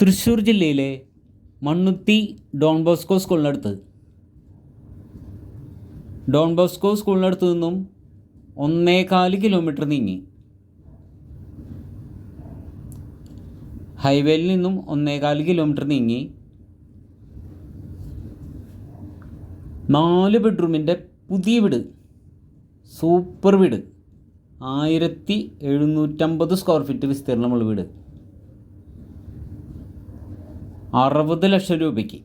തൃശ്ശൂർ ജില്ലയിലെ Mannuthy Don Bosco സ്കൂളിനടുത്ത്. Don Bosco സ്കൂളിനടുത്ത് നിന്നും ഒന്നേകാൽ കിലോമീറ്റർ നീങ്ങി. ഹൈവേയിൽ നിന്നും ഒന്നേകാൽ കിലോമീറ്റർ നീങ്ങി. നാല് ബെഡ്റൂമിന്റെ പുതിയ വീട് സൂപ്പർ വീട് ആയിരത്തി എഴുന്നൂറ്റമ്പത് സ്ക്വയർ ഫീറ്റ് വിസ്തീർണമുള്ള വീട്. അറുപത് ലക്ഷം രൂപയ്ക്ക്.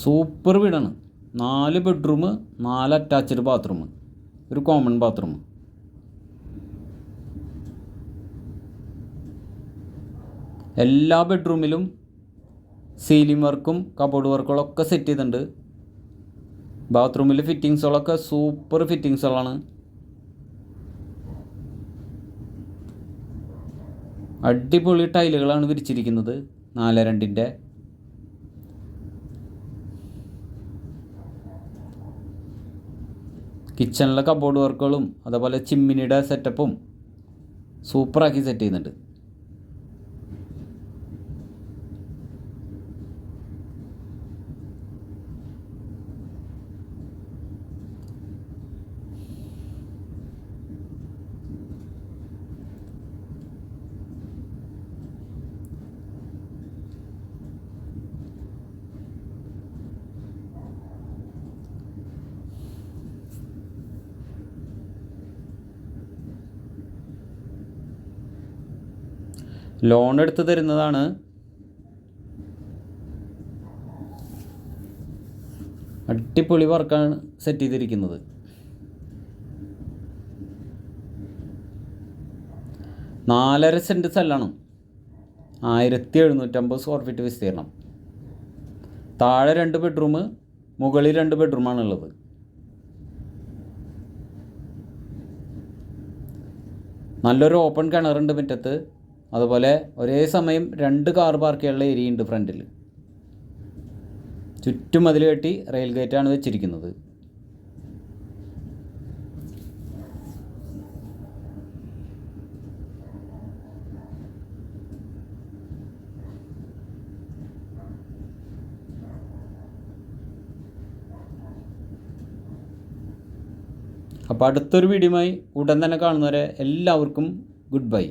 സൂപ്പർ വീടാണ്. നാല് ബെഡ്റൂം നാല് അറ്റാച്ച്ഡ് ബാത്റൂം ഒരു കോമൺ ബാത്റൂം എല്ലാ ബെഡ്റൂമിലും സീലിംഗ് വർക്കും കബോർഡ് വർക്കുകളൊക്കെ സെറ്റ് ചെയ്തിട്ടുണ്ട്. ബാത്റൂമിൽ ഫിറ്റിങ്സുകളൊക്കെ സൂപ്പർ ഫിറ്റിങ്സുകളാണ് അടിപൊളി ടൈലുകളാണ് വിരിച്ചിരിക്കുന്നത്. നാല് രണ്ടിന്റെ. കിച്ചണിലെ കബോർഡ് വർക്കുകളും അതേപോലെ ചിമ്മിനിയുടെ സെറ്റപ്പും സൂപ്പറാക്കി സെറ്റ് ചെയ്യുന്നുണ്ട്. ലോൺ എടുത്ത് തരുന്നതാണ്. അടിപൊളി വർക്കാണ് സെറ്റ് ചെയ്തിരിക്കുന്നത്. നാലര സെന്റ് സ്ഥലമാണ്. ആയിരത്തി എഴുന്നൂറ്റമ്പത് സ്ക്വയർ ഫീറ്റ് വിസ്തീർണം. താഴെ രണ്ട് ബെഡ്റൂം മുകളിൽ രണ്ട് ബെഡ്റൂമാണ് ഉള്ളത്. നല്ലൊരു ഓപ്പൺ കിണറുണ്ട് മുറ്റത്ത്. അതുപോലെ ഒരേ സമയം രണ്ട് കാർ പാർക്ക് ചെയ്യാനുള്ള ഏരിയ ഉണ്ട് ഫ്രണ്ടിൽ ചുറ്റും അതിൽ കെട്ടി റെയിൽ ഗേറ്റാണ് വെച്ചിരിക്കുന്നത്. അപ്പോൾ അടുത്തൊരു വീഡിയോയുമായി ഉടൻ തന്നെ കാണുന്നവരെ എല്ലാവർക്കും ഗുഡ് ബൈ